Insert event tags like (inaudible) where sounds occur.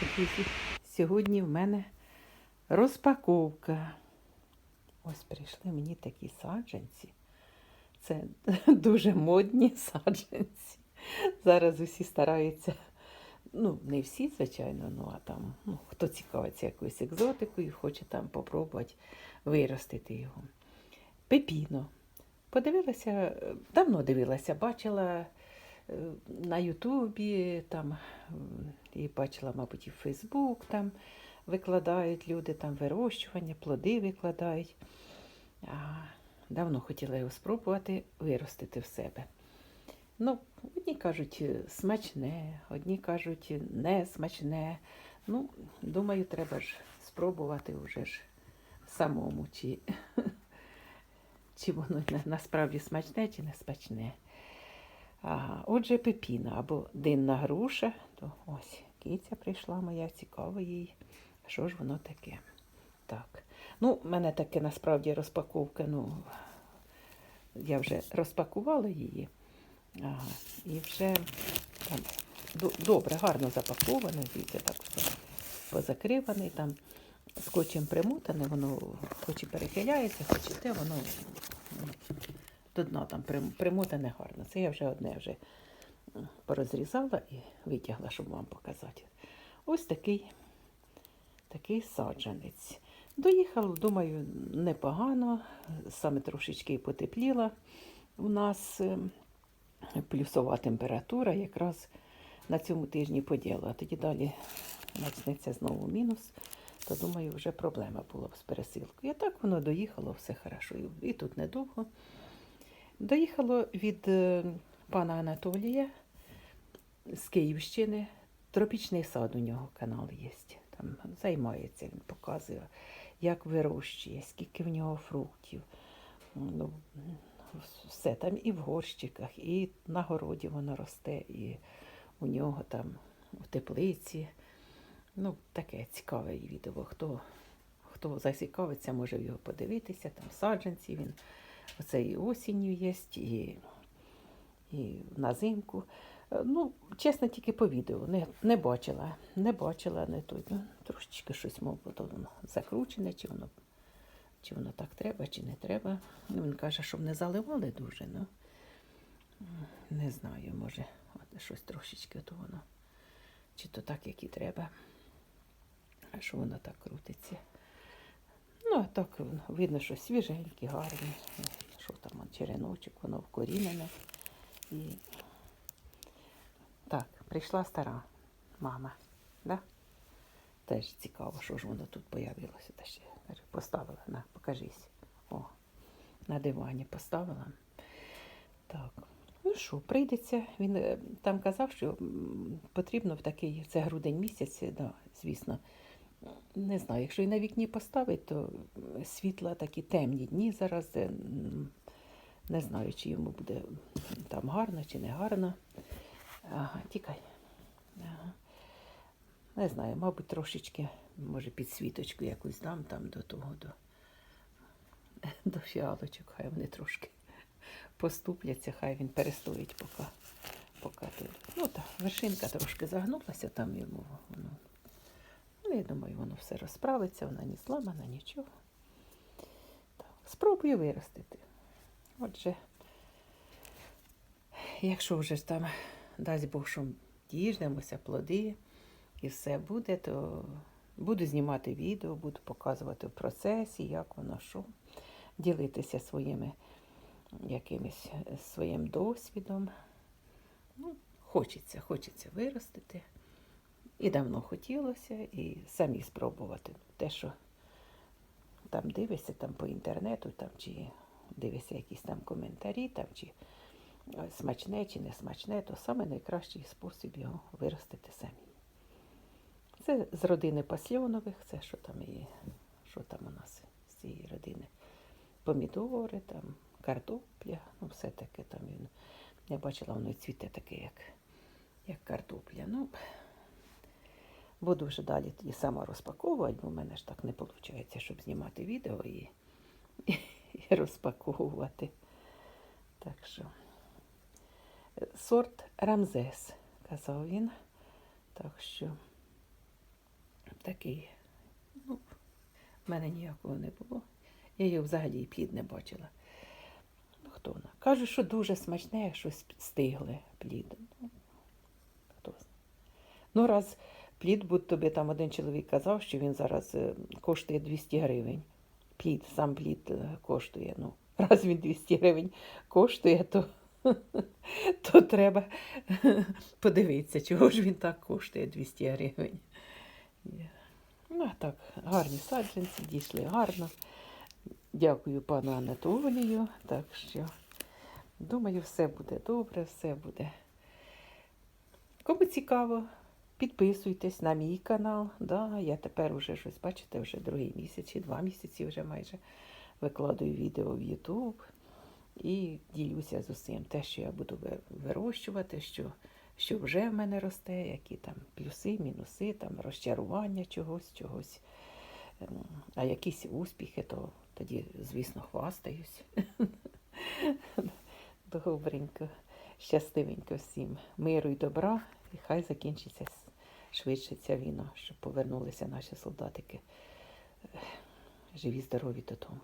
Друзі, сьогодні в мене розпаковка. Ось прийшли мені такі саджанці. Це (laughs) дуже модні саджанці. Зараз усі стараються, ну, не всі, звичайно, ну а там, ну, хто цікавиться якоюсь екзотикою, хоче там попробувати виростити його. Пепіно. Подивилася, давно дивилася, бачила на Ютубі, там і бачила, мабуть, і в Фейсбук там викладають люди, там вирощування, плоди викладають. Давно хотіла його спробувати виростити в себе. Ну, одні кажуть е, смачне, одні кажуть не смачне. Ну, думаю, треба ж спробувати вже ж самому, чи, (laughs) чи воно насправді смачне, чи не смачне. Ага, отже, пепіна або динна груша, то ось киця прийшла моя, цікаво їй. Що ж воно таке? Так. Ну, в мене таке насправді розпаковка. Ну, я вже розпакувала її. Ага, і вже там добре, гарно запаковано, дивіться, так все позакриваний, там скотчем примотане, воно хоч і перехиляється, хоч і те, воно до дна там прим- примотане гарно. Це я вже одне вже порозрізала і витягла, щоб вам показати. Ось такий, такий саджанець. Доїхав, думаю, непогано, саме трошечки потепліла. У нас ем, плюсова температура якраз на цьому тижні поділа. Тоді далі почнеться знову мінус, то думаю, вже проблема була б з пересилкою. І так воно доїхало, все хорошо. І тут недовго. Доїхало від е, пана Анатолія з Київщини. Тропічний сад у нього канал є. Там займається, він показує, як вирощує, скільки в нього фруктів. Ну, все там і в горщиках, і на городі воно росте, і у нього там в теплиці. Ну, таке цікаве відео. Хто, хто зацікавиться, може його подивитися. Там саджанці він. Оце і осінню є, і, і на зимку. Е, Ну, чесно, тільки по відео. Не, не бачила, не бачила, не тут. Ну, трошечки щось, мабуть, воно закручене, чи воно, чи воно так треба, чи не треба. Ну, він каже, щоб не заливали дуже, ну не знаю, може, от щось трошечки то воно. Чи то так, як і треба. Що воно так крутиться. Ну, а так видно, що свіженькі, гарні. Там, он, череночок, воно вкорінене. І... Так, прийшла стара мама. Да? Теж цікаво, що ж воно тут появилося. Та ще поставила, на, покажись. О, на дивані поставила. Так. Ну що, прийдеться. Він е, там казав, що потрібно в такий, це грудень місяць, да, звісно. Не знаю, якщо і на вікні поставить, то світла такі темні дні зараз. Не знаю, чи йому буде там гарно, чи не гарно. Ага, тікай. Ага. Не знаю, мабуть, трошечки, може, підсвіточку якусь дам там до того, до, до фіалочок, хай вони трошки поступляться, хай він перестоїть, поки, поки тут. Ну так, вершинка трошки загнулася там йому. Воно. Ну, я думаю, воно все розправиться, вона не зламана, нічого. Так, спробую виростити. Отже, якщо вже ж там, дасть Бог, що діждемося, плоди і все буде, то буду знімати відео, буду показувати в процесі, як воно що, ділитися своїми якимось е, своїм досвідом. Ну, хочеться, хочеться виростити. І давно хотілося, і самі спробувати те, що там дивишся там по інтернету, там чи дивишся якісь там коментарі, там чи е, смачне чи не смачне, то саме найкращий спосіб його виростити самі. Це з родини пасльонових, це що там і що там у нас з цієї родини. Помідори, там, картопля, ну все таке там він. Я бачила, воно цвіте таке, як, як картопля. Ну, буду вже далі тоді сама розпаковувати, бо в мене ж так не виходить, щоб знімати відео і, і розпаковувати. Так що сорт Рамзес, казав він. Так що такий. Ну, в мене ніякого не було. Я його взагалі плід не бачила. Ну, хто вона? Кажуть, що дуже смачне, як щось стигле плід. Ну, хто. Ну, раз плід, будь тобі там один чоловік казав, що він зараз е, коштує 200 гривень. Плід, сам плід е, коштує. Ну, (laughs) раз він 200 гривень коштує, то, (laughs) то треба (laughs) подивитися, чого ж він так коштує 200 гривень. Ну, так, гарні саджанці, дійшли гарно. Дякую пану Анатолію. Так що, думаю, все буде добре, все буде. Кому цікаво, підписуйтесь на мій канал. Да, я тепер вже щось, бачите, вже другий місяць чи два місяці вже майже викладаю відео в YouTube і ділюся з усім. Те, що я буду вирощувати, що, що вже в мене росте, які там плюси, мінуси, там розчарування чогось, чогось. Ем, А якісь успіхи, то тоді, звісно, хвастаюсь. (laughs) Добренько, щасливенько всім. Миру і добра, і хай закінчиться швидше ця війна, щоб повернулися наші солдатики е, живі, здорові додому.